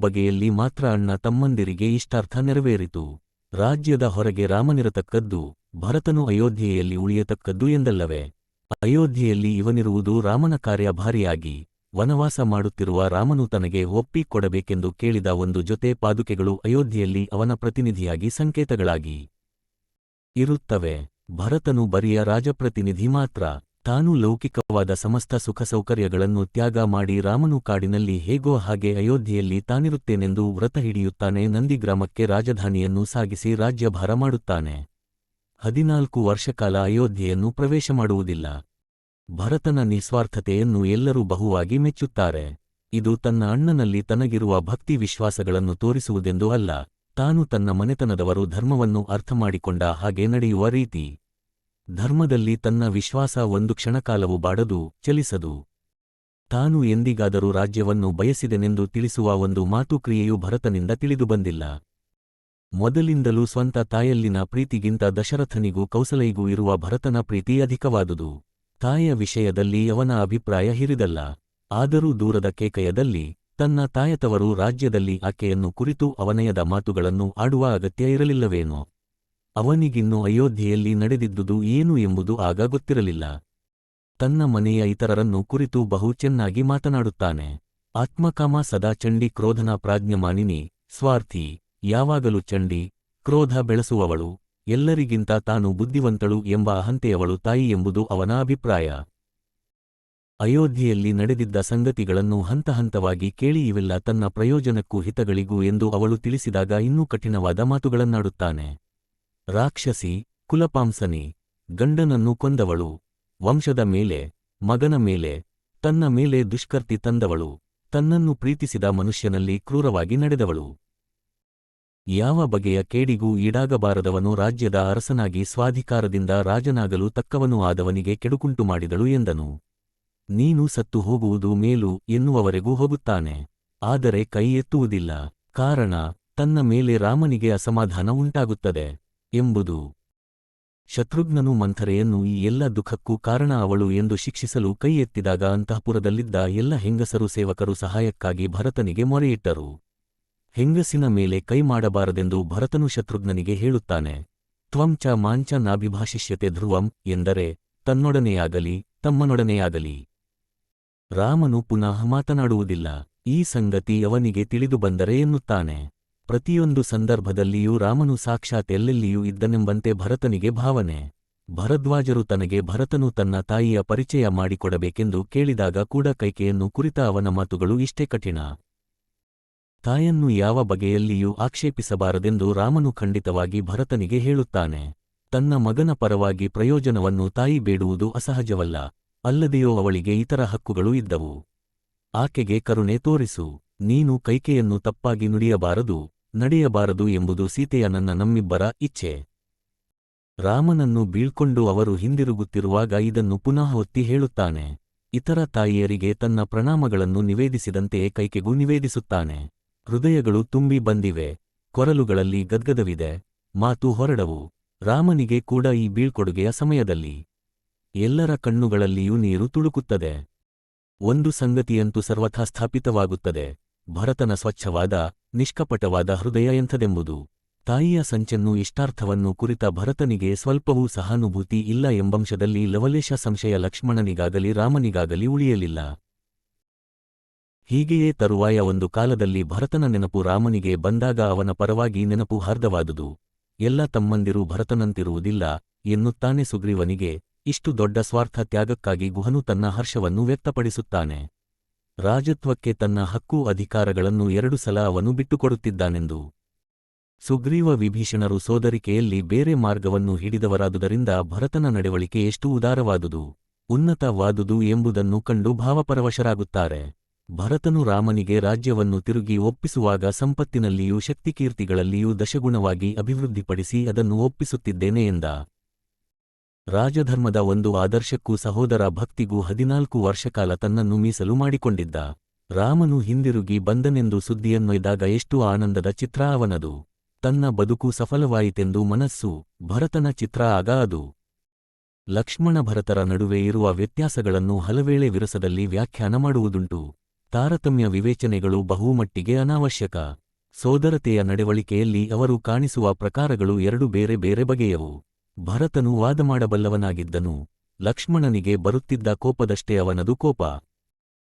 ಬಗೆಯಲ್ಲಿ ಮಾತ್ರ ಅಣ್ಣ ತಮ್ಮಂದಿರಿಗೆ ಇಷ್ಟಾರ್ಥ ನೆರವೇರಿತು. ರಾಜ್ಯದ ಹೊರಗೆ ರಾಮನಿರತಕ್ಕದ್ದು, ಭರತನು ಅಯೋಧ್ಯೆಯಲ್ಲಿ ಉಳಿಯತಕ್ಕದ್ದು ಎಂದಲ್ಲವೇ? ಅಯೋಧ್ಯೆಯಲ್ಲಿ ಇವನಿರುವುದು ರಾಮನ ಕಾರ್ಯ ಭಾರಿಯಾಗಿ, ವನವಾಸ ಮಾಡುತ್ತಿರುವ ರಾಮನು ತನಗೆ ಒಪ್ಪಿಕೊಡಬೇಕೆಂದು ಕೇಳಿದ ಒಂದು ಜೊತೆ ಪಾದುಕೆಗಳು ಅಯೋಧ್ಯೆಯಲ್ಲಿ ಅವನ ಪ್ರತಿನಿಧಿಯಾಗಿ ಸಂಕೇತಗಳಾಗಿ ಇರುತ್ತವೆ. ಭರತನು ಬರಿಯ ರಾಜಪ್ರತಿನಿಧಿ ಮಾತ್ರ. ತಾನು ಲೌಕಿಕವಾದ ಸಮಸ್ತ ಸುಖಸೌಕರ್ಯಗಳನ್ನು ತ್ಯಾಗ ಮಾಡಿ ರಾಮನು ಕಾಡಿನಲ್ಲಿ ಹೇಗೋ ಹಾಗೆ ಅಯೋಧ್ಯೆಯಲ್ಲಿ ತಾನಿರುತ್ತೇನೆಂದು ವ್ರತ ಹಿಡಿಯುತ್ತಾನೆ. ನಂದಿಗ್ರಾಮಕ್ಕೆ ರಾಜಧಾನಿಯನ್ನು ಸಾಗಿಸಿ ರಾಜ್ಯಭಾರ ಮಾಡುತ್ತಾನೆ. ಹದಿನಾಲ್ಕು ವರ್ಷಕಾಲ ಅಯೋಧ್ಯೆಯನ್ನು ಪ್ರವೇಶ ಮಾಡುವುದಿಲ್ಲ. ಭರತನ ನಿಸ್ವಾರ್ಥತೆಯನ್ನು ಎಲ್ಲರೂ ಬಹುವಾಗಿ ಮೆಚ್ಚುತ್ತಾರೆ. ಇದು ತನ್ನ ಅಣ್ಣನಲ್ಲಿ ತನಗಿರುವ ಭಕ್ತಿ ವಿಶ್ವಾಸಗಳನ್ನು ತೋರಿಸುವುದೆಂದು ಅಲ್ಲ, ತಾನು ತನ್ನ ಮನೆತನದವರು ಧರ್ಮವನ್ನು ಅರ್ಥಮಾಡಿಕೊಂಡ ಹಾಗೆ ನಡೆಯುವ ರೀತಿ. ಧರ್ಮದಲ್ಲಿ ತನ್ನ ವಿಶ್ವಾಸ ಒಂದು ಕ್ಷಣಕಾಲವು ಬಾಡದು, ಚಲಿಸದು. ತಾನು ಎಂದಿಗಾದರೂ ರಾಜ್ಯವನ್ನು ಬಯಸಿದೆನೆಂದು ತಿಳಿಸುವ ಒಂದು ಮಾತುಕ್ರಿಯೆಯು ಭರತನಿಂದ ತಿಳಿದುಬಂದಿಲ್ಲ ಮೊದಲಿಂದಲೂ ಸ್ವಂತ ತಾಯಲ್ಲಿನ ಪ್ರೀತಿಗಿಂತ ದಶರಥನಿಗೂ ಕೌಸಲೈಗೂ ಇರುವ ಭರತನ ಪ್ರೀತಿ ಅಧಿಕವಾದುದು. ತಾಯ ವಿಷಯದಲ್ಲಿ ಅವನ ಅಭಿಪ್ರಾಯ ಹಿರಿದಲ್ಲ. ಆದರೂ ದೂರದ ಕೇಕಯದಲ್ಲಿ, ತನ್ನ ತಾಯತವರು ರಾಜ್ಯದಲ್ಲಿ ಆಕೆಯನ್ನು ಕುರಿತು ಅವನಯದ ಮಾತುಗಳನ್ನು ಆಡುವ ಅಗತ್ಯ ಇರಲಿಲ್ಲವೇನೋ. ಅವನಿಗಿನ್ನು ಅಯೋಧ್ಯೆಯಲ್ಲಿ ನಡೆದಿದ್ದುದು ಏನು ಎಂಬುದು ಆಗ ಗೊತ್ತಿರಲಿಲ್ಲ. ತನ್ನ ಮನೆಯ ಇತರರನ್ನು ಕುರಿತು ಬಹು ಚೆನ್ನಾಗಿ ಮಾತನಾಡುತ್ತಾನೆ. ಆತ್ಮಕಾಮ ಸದಾ ಚಂಡಿ ಕ್ರೋಧನ ಪ್ರಾಜ್ಞಮಾನಿನಿ, ಸ್ವಾರ್ಥಿ, ಯಾವಾಗಲೂ ಚಂಡಿ, ಕ್ರೋಧ ಬೆಳೆಸುವವಳು, ಎಲ್ಲರಿಗಿಂತ ತಾನು ಬುದ್ಧಿವಂತಳು ಎಂಬ ಅಹಂತೆಯವಳು ತಾಯಿ ಎಂಬುದು ಅವನ ಅಭಿಪ್ರಾಯ. ಅಯೋಧ್ಯೆಯಲ್ಲಿ ನಡೆದಿದ್ದ ಸಂಗತಿಗಳನ್ನು ಹಂತ ಹಂತವಾಗಿ ಕೇಳಿ ಇವೆಲ್ಲ ತನ್ನ ಪ್ರಯೋಜನಕ್ಕೂ ಹಿತಗಳಿಗೂ ಎಂದು ಅವಳು ತಿಳಿಸಿದಾಗ ಇನ್ನೂ ಕಠಿಣವಾದ ಮಾತುಗಳನ್ನಾಡುತ್ತಾನೆ. ರಾಕ್ಷಸಿ ಕುಲಪಾಂಸನಿ ಗಂಡನನ್ನು ಕೊಂದವಳು, ವಂಶದ ಮೇಲೆ, ಮಗನ ಮೇಲೆ, ತನ್ನ ಮೇಲೆ ದುಷ್ಕರ್ತಿ ತಂದವಳು, ತನ್ನನ್ನು ಪ್ರೀತಿಸಿದ ಮನುಷ್ಯನಲ್ಲಿ ಕ್ರೂರವಾಗಿ ನಡೆದವಳು. ಯಾವ ಬಗೆಯ ಕೇಡಿಗೂ ಈಡಾಗಬಾರದವನು ರಾಜ್ಯದ ಅರಸನಾಗಿ ಸ್ವಾಧಿಕಾರದಿಂದ ರಾಜನಾಗಲು ತಕ್ಕವನು ಆದವನಿಗೆ ಕೆಡುಕುಂಟು ಮಾಡಿದಳು ಎಂದನು. ನೀನು ಸತ್ತು ಹೋಗುವುದು ಮೇಲು ಎನ್ನುವವರೆಗೂ ಹೋಗುತ್ತಾನೆ. ಆದರೆ ಕೈ ಎತ್ತುವುದಿಲ್ಲ. ಕಾರಣ, ತನ್ನ ಮೇಲೆ ರಾಮನಿಗೆ ಅಸಮಾಧಾನ ಉಂಟಾಗುತ್ತದೆ. ಎಂಬುದು ಶತ್ರುಘ್ನನು ಮಂಥರೆಯನ್ನು ಈ ಎಲ್ಲ ದುಃಖಕ್ಕೂ ಕಾರಣ ಅವಳು ಎಂದು ಶಿಕ್ಷಿಸಲು ಕೈ ಎತ್ತಿದಾಗ ಅಂತಃಪುರದಲ್ಲಿದ್ದ ಎಲ್ಲ ಹೆಂಗಸರು ಸೇವಕರು ಸಹಾಯಕ್ಕಾಗಿ ಭರತನಿಗೆ ಮೊರೆಯಿಟ್ಟರು. ಹೆಂಗಸಿನ ಮೇಲೆ ಕೈ ಮಾಡಬಾರದೆಂದು ಭರತನು ಶತ್ರುಘ್ನನಿಗೆ ಹೇಳುತ್ತಾನೆ. ತ್ವಂಚ ಮಾಂಚ ನಾಭಿಭಾಷಿಷ್ಯತೆ ಧ್ರುವಂ ಎಂದರೆ ತನ್ನೊಡನೆಯಾಗಲಿ ತಮ್ಮನೊಡನೆಯಾಗಲಿ. ರಾಮನು ಪುನಃ ಮಾತನಾಡುವುದಿಲ್ಲ. ಈ ಸಂಗತಿ ಅವನಿಗೆ ತಿಳಿದು ಬಂದರೆ ಎನ್ನುತ್ತಾನೆ. ಪ್ರತಿಯೊಂದು ಸಂದರ್ಭದಲ್ಲಿಯೂ ರಾಮನು ಸಾಕ್ಷಾತ್ ಎಲ್ಲೆಲ್ಲಿಯೂ ಇದ್ದನೆಂಬಂತೆ ಭರತನಿಗೆ ಭಾವನೆ. ಭರದ್ವಾಜರು ತನಗೆ ಭರತನು ತನ್ನ ತಾಯಿಯ ಪರಿಚಯ ಮಾಡಿಕೊಡಬೇಕೆಂದು ಕೇಳಿದಾಗ ಕೂಡ ಕೈಕೆಯನ್ನು ಕುರಿತ ಅವನ ಮಾತುಗಳು ಇಷ್ಟೇ ಕಠಿಣ. ತಾಯನ್ನು ಯಾವ ಬಗೆಯಲ್ಲಿಯೂ ಆಕ್ಷೇಪಿಸಬಾರದೆಂದು ರಾಮನು ಖಂಡಿತವಾಗಿ ಭರತನಿಗೆ ಹೇಳುತ್ತಾನೆ. ತನ್ನ ಮಗನ ಪರವಾಗಿ ಪ್ರಯೋಜನವನ್ನು ತಾಯಿ ಬೇಡುವುದು ಅಸಹಜವಲ್ಲ. ಅಲ್ಲದೆಯೋ ಅವಳಿಗೆ ಇತರ ಹಕ್ಕುಗಳು ಇದ್ದವು. ಆಕೆಗೆ ಕರುಣೆ ತೋರಿಸು. ನೀನು ಕೈಕೆಯನ್ನು ತಪ್ಪಾಗಿ ನುಡಿಯಬಾರದು. ನಡೆಯಬಾರದು ಎಂಬುದು ಸೀತೆಯ ನನ್ನ ನಮ್ಮಿಬ್ಬರ ಇಚ್ಛೆ. ರಾಮನನ್ನು ಬೀಳ್ಕೊಂಡು ಅವರು ಹಿಂದಿರುಗುತ್ತಿರುವಾಗ ಇದನ್ನು ಪುನಃ ಒತ್ತಿ ಹೇಳುತ್ತಾನೆ. ಇತರ ತಾಯಿಯರಿಗೆ ತನ್ನ ಪ್ರಣಾಮಗಳನ್ನು ನಿವೇದಿಸಿದಂತೆಯೇ ಕೈಕೆಗೂ ನಿವೇದಿಸುತ್ತಾನೆ. ಹೃದಯಗಳು ತುಂಬಿ ಬಂದಿವೆ. ಕೊರಲುಗಳಲ್ಲಿ ಗದ್ಗದವಿದೆ. ಮಾತು ಹೊರಡವು. ರಾಮನಿಗೆ ಕೂಡ ಈ ಬೀಳ್ಕೊಡುಗೆಯ ಸಮಯದಲ್ಲಿ. ಎಲ್ಲರ ಕಣ್ಣುಗಳಲ್ಲಿಯೂ ನೀರು ತುಳುಕುತ್ತದೆ. ಒಂದು ಸಂಗತಿಯಂತೂ ಸರ್ವಥಾ ಸ್ಥಾಪಿತವಾಗುತ್ತದೆ ಭರತನ ಸ್ವಚ್ಛವಾದ ನಿಷ್ಕಪಟವಾದ ಹೃದಯ ಎಂಥದೆಂಬುದು? ತಾಯಿಯ ಸಂಚನ್ನು ಇಷ್ಟಾರ್ಥವನ್ನು ಕುರಿತ ಭರತನಿಗೆ ಸ್ವಲ್ಪವೂ ಸಹಾನುಭೂತಿ ಇಲ್ಲ ಎಂಬಂಶದಲ್ಲಿ ಲವಲೇಶ ಸಂಶಯ ಲಕ್ಷ್ಮಣನಿಗಾಗಲಿ ರಾಮನಿಗಾಗಲಿ ಉಳಿಯಲಿಲ್ಲ. ಹೀಗೆಯೇ ತರುವಾಯ ಒಂದು ಕಾಲದಲ್ಲಿ ಭರತನ ನೆನಪು ರಾಮನಿಗೆ ಬಂದಾಗ ಅವನ ಪರವಾಗಿ ನೆನಪು ಹಾರ್ದವಾದುದು. ಎಲ್ಲ ತಮ್ಮಂದಿರು ಭರತನಂತಿರುವುದಿಲ್ಲ ಎನ್ನುತ್ತಾನೆ ಸುಗ್ರೀವನಿಗೆ, ಇಷ್ಟು ದೊಡ್ಡ ಸ್ವಾರ್ಥ ತ್ಯಾಗಕ್ಕಾಗಿ ಗುಹನು ತನ್ನ ಹರ್ಷವನ್ನು ವ್ಯಕ್ತಪಡಿಸುತ್ತಾನೆ. ರಾಜತ್ವಕ್ಕೆ ತನ್ನ ಹಕ್ಕು ಅಧಿಕಾರಗಳನ್ನು ಎರಡು ಸಲ ಅವನು ಬಿಟ್ಟುಕೊಡುತ್ತಿದ್ದಾನೆಂದು. ಸುಗ್ರೀವ ವಿಭೀಷಣರು ಸೋದರಿಕೆಯಲ್ಲಿ ಬೇರೆ ಮಾರ್ಗವನ್ನು ಹಿಡಿದವರಾದುದರಿಂದ ಭರತನ ನಡವಳಿಕೆ ಎಷ್ಟು ಉದಾರವಾದುದು, ಉನ್ನತವಾದುದು ಎಂಬುದನ್ನು ಕಂಡು ಭಾವಪರವಶರಾಗುತ್ತಾರೆ. ಭರತನು ರಾಮನಿಗೆ ರಾಜ್ಯವನ್ನು ತಿರುಗಿ ಒಪ್ಪಿಸುವಾಗ ಸಂಪತ್ತಿನಲ್ಲಿಯೂ ಶಕ್ತಿಕೀರ್ತಿಗಳಲ್ಲಿಯೂ ದಶಗುಣವಾಗಿ ಅಭಿವೃದ್ಧಿಪಡಿಸಿ ಅದನ್ನು ಒಪ್ಪಿಸುತ್ತಿದ್ದೇನೆ ಎಂದ. ರಾಜಧರ್ಮದ ಒಂದು ಆದರ್ಶಕ್ಕೂ ಸಹೋದರ ಭಕ್ತಿಗೂ ಹದಿನಾಲ್ಕು ವರ್ಷಕಾಲ ತನ್ನನ್ನು ಮೀಸಲು ಮಾಡಿಕೊಂಡಿದ್ದ. ರಾಮನು ಹಿಂದಿರುಗಿ ಬಂದನೆಂದು ಸುದ್ದಿಯನ್ನೊಯ್ದಾಗ ಎಷ್ಟು ಆನಂದದ ಚಿತ್ರ ಅವನದು. ತನ್ನ ಬದುಕು ಸಫಲವಾಯಿತೆಂದು ಮನಸ್ಸು, ಭರತನ ಚಿತ್ರ ಆಗ ಅದು. ಲಕ್ಷ್ಮಣ ಭರತರ ನಡುವೆ ಇರುವ ವ್ಯತ್ಯಾಸಗಳನ್ನು ಹಲವೇಳೆ ವಿರಸದಲ್ಲಿ ವ್ಯಾಖ್ಯಾನ ಮಾಡುವುದುಂಟು. ತಾರತಮ್ಯ ವಿವೇಚನೆಗಳು ಬಹುಮಟ್ಟಿಗೆ ಅನಾವಶ್ಯಕ. ಸೋದರತೆಯ ನಡವಳಿಕೆಯಲ್ಲಿ ಅವರು ಕಾಣಿಸುವ ಪ್ರಕಾರಗಳು ಎರಡು ಬೇರೆ ಬೇರೆ ಬಗೆಯವು. ಭರತನು ವಾದ ಮಾಡಬಲ್ಲವನಾಗಿದ್ದನು ಲಕ್ಷ್ಮಣನಿಗೆ ಬರುತ್ತಿದ್ದ ಕೋಪದಷ್ಟೇ ಅವನದು ಕೋಪ.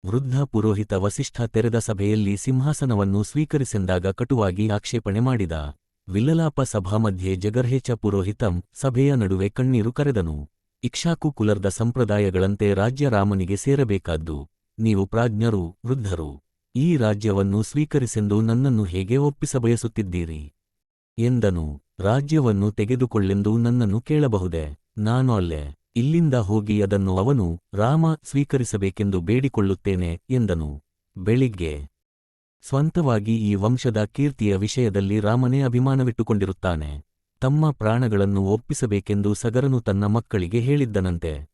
ವೃದ್ಧ ಪುರೋಹಿತ ವಸಿಷ್ಠ ತೆರೆದ ಸಭೆಯಲ್ಲಿ ಸಿಂಹಾಸನವನ್ನು ಸ್ವೀಕರಿಸೆಂದಾಗ ಕಟುವಾಗಿ ಆಕ್ಷೇಪಣೆ ಮಾಡಿದ. ವಿಲ್ಲಲಾಪ ಸಭಾಮಧ್ಯೆ ಜಗರ್ಹೇಚ ಪುರೋಹಿತಂ ಸಭೆಯ ನಡುವೆ ಕಣ್ಣೀರು ಕರೆದನು. ಇಕ್ಷಾಕು ಕುಲರ್ದ ಸಂಪ್ರದಾಯಗಳಂತೆ ರಾಜ್ಯ ರಾಮನಿಗೆ ಸೇರಬೇಕಾದ್ದು, ನೀವು ಪ್ರಾಜ್ಞರು, ವೃದ್ಧರು, ಈ ರಾಜ್ಯವನ್ನು ಸ್ವೀಕರಿಸೆಂದು ನನ್ನನ್ನು ಹೇಗೆ ಒಪ್ಪಿಸಬಯಸುತ್ತಿದ್ದೀರಿ? ಎಂದನು. ರಾಜ್ಯವನ್ನು ತೆಗೆದುಕೊಳ್ಳೆಂದು ನನ್ನನ್ನು ಕೇಳಬಹುದೇ? ನಾನು ಅಲ್ಲೇ, ಇಲ್ಲಿಂದ ಹೋಗಿ ಅದನ್ನು ಅವನು, ರಾಮ, ಸ್ವೀಕರಿಸಬೇಕೆಂದು ಬೇಡಿಕೊಳ್ಳುತ್ತೇನೆ ಎಂದನು. ಬೆಳಿಗ್ಗೆ ಸ್ವಂತವಾಗಿ ಈ ವಂಶದ ಕೀರ್ತಿಯ ವಿಷಯದಲ್ಲಿ ರಾಮನೇ ಅಭಿಮಾನವಿಟ್ಟುಕೊಂಡಿರುತ್ತಾನೆ. ತಮ್ಮ ಪ್ರಾಣಗಳನ್ನು ಒಪ್ಪಿಸಬೇಕೆಂದು ಸಗರನು ತನ್ನ ಮಕ್ಕಳಿಗೆ ಹೇಳಿದ್ದನಂತೆ.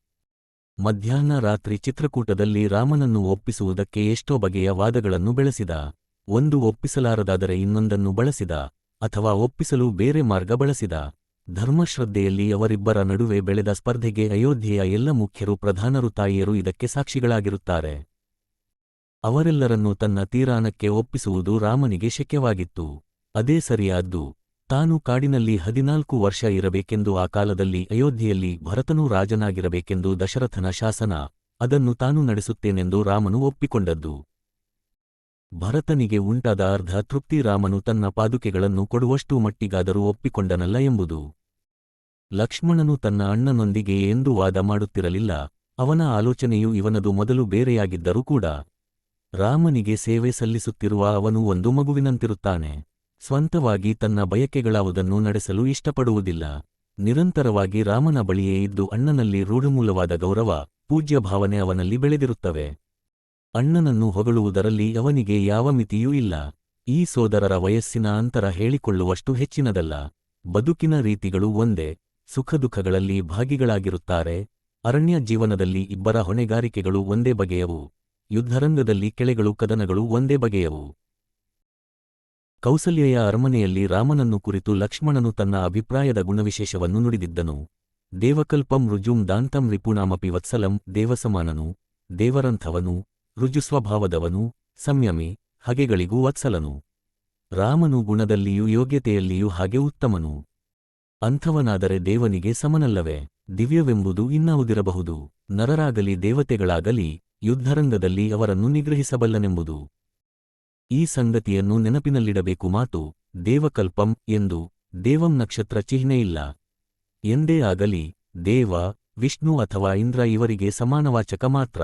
ಮಧ್ಯಾಹ್ನ ರಾತ್ರಿ ಚಿತ್ರಕೂಟದಲ್ಲಿ ರಾಮನನ್ನು ಒಪ್ಪಿಸುವುದಕ್ಕೆ ಎಷ್ಟೋ ಬಗೆಯ ವಾದಗಳನ್ನು ಬೆಳೆಸಿದ. ಒಂದು ಒಪ್ಪಿಸಲಾರದಾದರೆ ಇನ್ನೊಂದನ್ನು ಬಳಸಿದ. ಅಥವಾ ಒಪ್ಪಿಸಲು ಬೇರೆ ಮಾರ್ಗ ಬಳಸಿದ ಧರ್ಮಶ್ರದ್ಧೆಯಲ್ಲಿ ಅವರಿಬ್ಬರ ನಡುವೆ ಬೆಳೆದ ಸ್ಪರ್ಧೆಗೆ ಅಯೋಧ್ಯೆಯ ಎಲ್ಲ ಮುಖ್ಯರು ಪ್ರಧಾನರು ತಾಯಿಯರು ಇದಕ್ಕೆ ಸಾಕ್ಷಿಗಳಾಗಿರುತ್ತಾರೆ. ಅವರೆಲ್ಲರನ್ನೂ ತನ್ನ ತೀರಾನಕ್ಕೆ ಒಪ್ಪಿಸುವುದು ರಾಮನಿಗೆ ಶಕ್ಯವಾಗಿತ್ತು. ಅದೇ ಸರಿಯಾದ್ದು. ತಾನು ಕಾಡಿನಲ್ಲಿ ಹದಿನಾಲ್ಕು ವರ್ಷ ಇರಬೇಕೆಂದು ಆ ಕಾಲದಲ್ಲಿ ಅಯೋಧ್ಯೆಯಲ್ಲಿ ಭರತನೂ ರಾಜನಾಗಿರಬೇಕೆಂದು ದಶರಥನ ಶಾಸನ ಅದನ್ನು ತಾನು ನಡೆಸುತ್ತೇನೆಂದು ರಾಮನು ಒಪ್ಪಿಕೊಂಡದ್ದು. ಭರತನಿಗೆ ಉಂಟಾದ ಅರ್ಧ ತೃಪ್ತಿ ರಾಮನು ತನ್ನ ಪಾದುಕೆಗಳನ್ನು ಕೊಡುವಷ್ಟು ಮಟ್ಟಿಗಾದರೂ ಒಪ್ಪಿಕೊಂಡನಲ್ಲ ಎಂಬುದು. ಲಕ್ಷ್ಮಣನು ತನ್ನ ಅಣ್ಣನೊಂದಿಗೆ ಎಂದೂ ವಾದ ಮಾಡುತ್ತಿರಲಿಲ್ಲ, ಅವನ ಆಲೋಚನೆಯು ಇವನದು ಮೊದಲು ಬೇರೆಯಾಗಿದ್ದರೂ ಕೂಡ. ರಾಮನಿಗೆ ಸೇವೆ ಸಲ್ಲಿಸುತ್ತಿರುವ ಅವನು ಒಂದು ಮಗುವಿನಂತಿರುತ್ತಾನೆ, ಸ್ವಂತವಾಗಿ ತನ್ನ ಬಯಕೆಗಳಾವುದನ್ನು ನಡೆಸಲು ಇಷ್ಟಪಡುವುದಿಲ್ಲ. ನಿರಂತರವಾಗಿ ರಾಮನ ಬಳಿಯೇ ಇದ್ದು ಅಣ್ಣನಲ್ಲಿ ರೂಢಮೂಲವಾದ ಗೌರವ ಪೂಜ್ಯ ಭಾವನೆ ಅವನಲ್ಲಿ ಬೆಳೆದಿರುತ್ತವೆ. ಅಣ್ಣನನ್ನು ಹೊಗಳುವುದರಲ್ಲಿ ಅವನಿಗೆ ಯಾವ ಮಿತಿಯೂ ಇಲ್ಲ. ಈ ಸೋದರರ ವಯಸ್ಸಿನ ಅಂತರ ಹೇಳಿಕೊಳ್ಳುವಷ್ಟು ಹೆಚ್ಚಿನದಲ್ಲ. ಬದುಕಿನ ರೀತಿಗಳು ಒಂದೇ. ಸುಖದುಃಖಗಳಲ್ಲಿ ಭಾಗಿಗಳಾಗಿರುತ್ತಾರೆ. ಅರಣ್ಯ ಜೀವನದಲ್ಲಿ ಇಬ್ಬರ ಹೊಣೆಗಾರಿಕೆಗಳು ಒಂದೇ ಬಗೆಯವು. ಯುದ್ಧರಂಗದಲ್ಲಿ ಕೆಳೆಗಳು ಕದನಗಳು ಒಂದೇ ಬಗೆಯವು. ಕೌಸಲ್ಯೆಯ ಅರಮನೆಯಲ್ಲಿ ರಾಮನನ್ನು ಕುರಿತು ಲಕ್ಷ್ಮಣನು ತನ್ನ ಅಭಿಪ್ರಾಯದ ಗುಣವಿಶೇಷವನ್ನು ನುಡಿದಿದ್ದನು. ದೇವಕಲ್ಪಂ ರುಜುಂ ದಾಂತಂ ರಿಪುಣಾಮಪಿ ವತ್ಸಲಂ ದೇವಸಮಾನನು. ದೇವರಂಥವನು. ರುಜುಸ್ವಭಾವದವನು ಸಂಯಮಿ, ಹಗೆಗಳಿಗೂ ವತ್ಸಲನು. ರಾಮನು ಗುಣದಲ್ಲಿಯೂ ಯೋಗ್ಯತೆಯಲ್ಲಿಯೂ ಹಾಗೆ ಉತ್ತಮನು. ಅಂಥವನಾದರೆ ದೇವನಿಗೆ ಸಮನಲ್ಲವೇ? ದಿವ್ಯವೆಂಬುದು ಇನ್ನಾವುದಿರಬಹುದು. ನರರಾಗಲಿ ದೇವತೆಗಳಾಗಲಿ, ಯುದ್ಧರಂಗದಲ್ಲಿ ಅವರನ್ನು ನಿಗ್ರಹಿಸಬಲ್ಲನೆಂಬುದು. ಈ ಸಂಗತಿಯನ್ನು ನೆನಪಿನಲ್ಲಿಡಬೇಕು ಮಾತು, ದೇವಕಲ್ಪಂ ಎಂದು, ದೇವಂ ನಕ್ಷತ್ರ ಚಿಹ್ನೆಯಿಲ್ಲ ಎಂದೇ ಆಗಲಿ, ದೇವ, ವಿಷ್ಣು ಅಥವಾ ಇಂದ್ರ ಇವರಿಗೆ ಸಮಾನವಾಚಕ ಮಾತ್ರ.